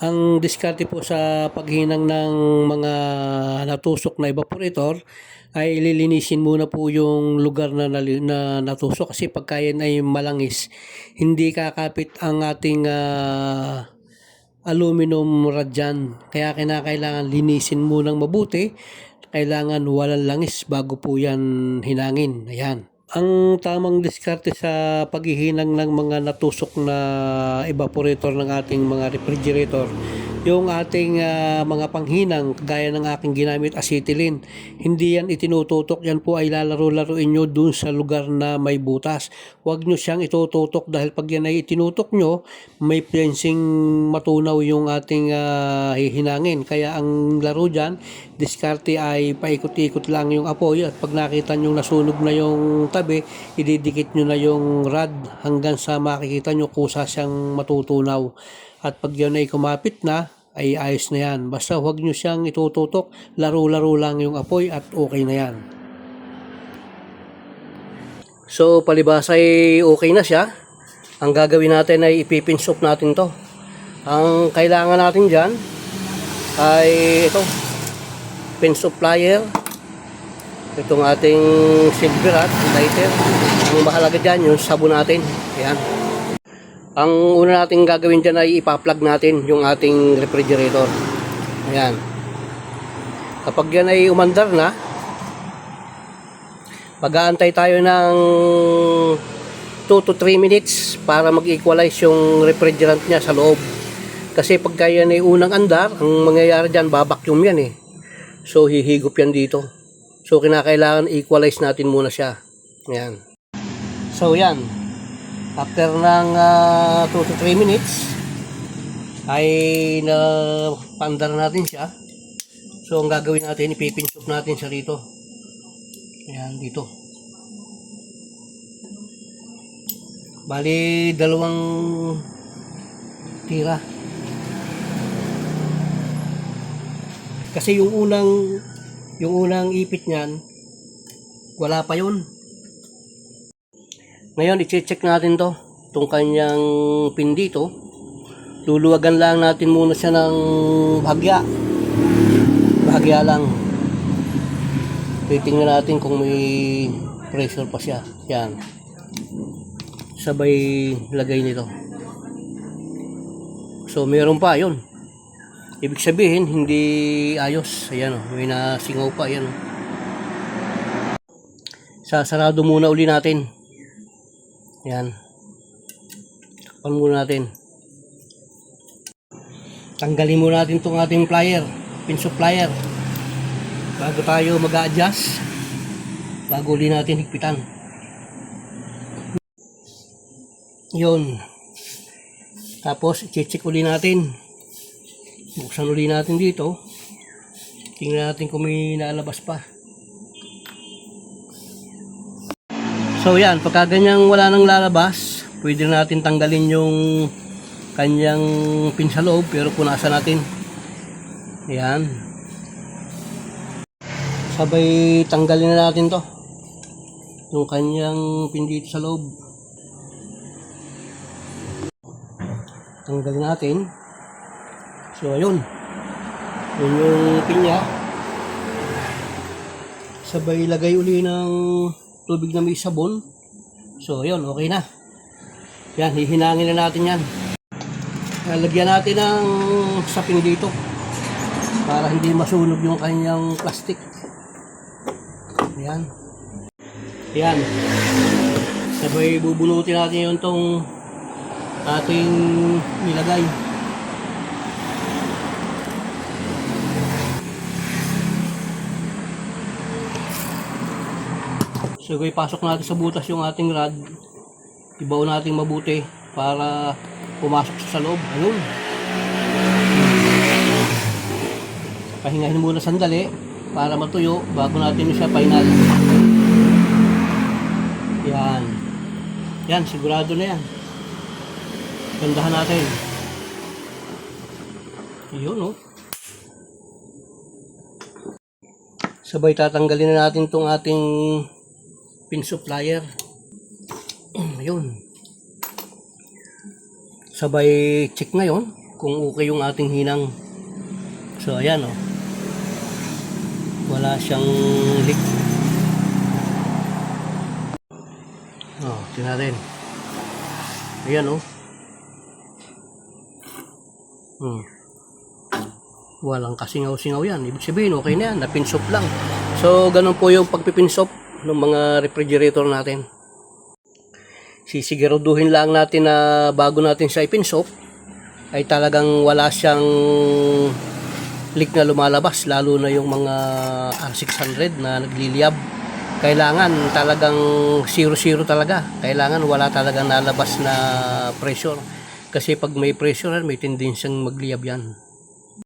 Ang diskarte po sa paghinang ng mga natusok na evaporator ay lilinisin muna po yung lugar na, nali- na natusok kasi pagka yan ay malangis, hindi kakapit ang ating ah, aluminum rod dyan. Kaya kinakailangan linisin munang mabuti. Kailangan walang langis bago po yan hinangin. Ayan. Ang tamang diskarte sa paghihinang ng mga natusok na evaporator ng ating mga refrigerator, yung ating ah, mga panghinang, gaya ng aking ginamit acetylene, hindi yan itinututok, yan po ay lalaro-laruin nyo dun sa lugar na may butas. Huwag nyo siyang itututok dahil pag yan ay itinutok nyo, may flensing matunaw yung ating ah, hihinangin. Kaya ang laro dyan, diskarte ay paikot-ikot lang yung apoy at pag nakita nyo nasunog na yung tabi, ididikit nyo na yung rod hanggang sa makikita nyo kusa siyang matutunaw. At pag yan ay kumapit na, ay ayos na yan. Basta huwag nyo siyang itututok, laro-laro lang yung apoy at okay na yan. So, palibasa ay okay na siya. Ang gagawin natin ay ipipinsok natin to. Ang kailangan natin dyan ay ito, pin supplier, itong ating silver at lighter. Ang mahalaga dyan yung sabon natin. Ayan. Ang una natin gagawin dyan ay ipa-plug natin yung ating refrigerator. Ayan. Kapag yan ay umandar na, mag-aantay tayo ng 2 to 3 minutes para mag-equalize yung refrigerant niya sa loob. Kasi pagka yan ay unang andar, ang mangyayari dyan, babacuum yan eh. So, hihigop yan dito. So, kinakailangan equalize natin muna siya. Ayan. So, yan. After ng 2 to 3 minutes, ay na pandar natin siya. So, ang gagawin natin, ipipinsok natin siya rito. Ayan, dito. Bali, dalawang tira. Kasi yung unang yung unang ipit niyan wala pa yun. Ngayon, i-check natin to. Itong kanyang pin dito. Luluwagan lang natin muna siya ng bahagya. Bahagya lang. Titingnan natin kung may pressure pa siya. Yan. Sabay lagay nito. So, meron pa, yun. Ibig sabihin, hindi ayos. Ayan, oh, may nasingaw pa. Ayan. oh. Sasarado muna uli natin. Ayan. Takpan muna natin. Tanggalin muna natin itong ating plier. Pin supplier. Bago tayo mag-adjust. Bago uli natin higpitan. Yun. Tapos, i-check uli natin. Buksan uli natin dito. Tingnan natin kung may nalabas pa. So yan, pagka ganyang wala nang lalabas, pwede na natin tanggalin yung kanyang pin sa loob pero punasan natin. Yan. Sabay tanggalin na natin to. Yung kanyang pin dito sa loob. Tanggalin natin. So ayun. Yun yung pin niya. Sabay lagay uli ng tubig na may sabon. So, yun, okay na. Yan, hihinangin na natin yan. Lagyan natin ng sapin dito para hindi masunog yung kanyang plastic. Yan. Yan. Sabay bubunutin natin yung tong ating nilagay. So, pasok natin sa butas yung ating rod. Ibaw natin mabuti para pumasok sa loob. Ayun. Pahingahin muna sandali para matuyo bago natin siya final. Yan. Yan, sigurado na yan. Gandahan natin. Yun, oh. Sabay tatanggalin na natin tong ating pin supplier. Ayun. Sabay check ngayon kung okay yung ating hinang. So ayan oh. Wala siyang leak. Oh, tingnan natin. Ayan oh. Hmm. Walang kasingaw-singaw yan. Ibig sabihin, okay na yan. Napinsop lang. So, ganun po yung pagpipinsop ng mga refrigerator natin. Sisiguraduhin lang natin na bago natin siya ipinsop, ay talagang wala siyang leak na lumalabas. Lalo na yung mga R600 na nagliliyab. Kailangan talagang 0-0 talaga. Kailangan wala talagang nalabas na pressure. Kasi pag may pressure, may tendensyang magliyab yan.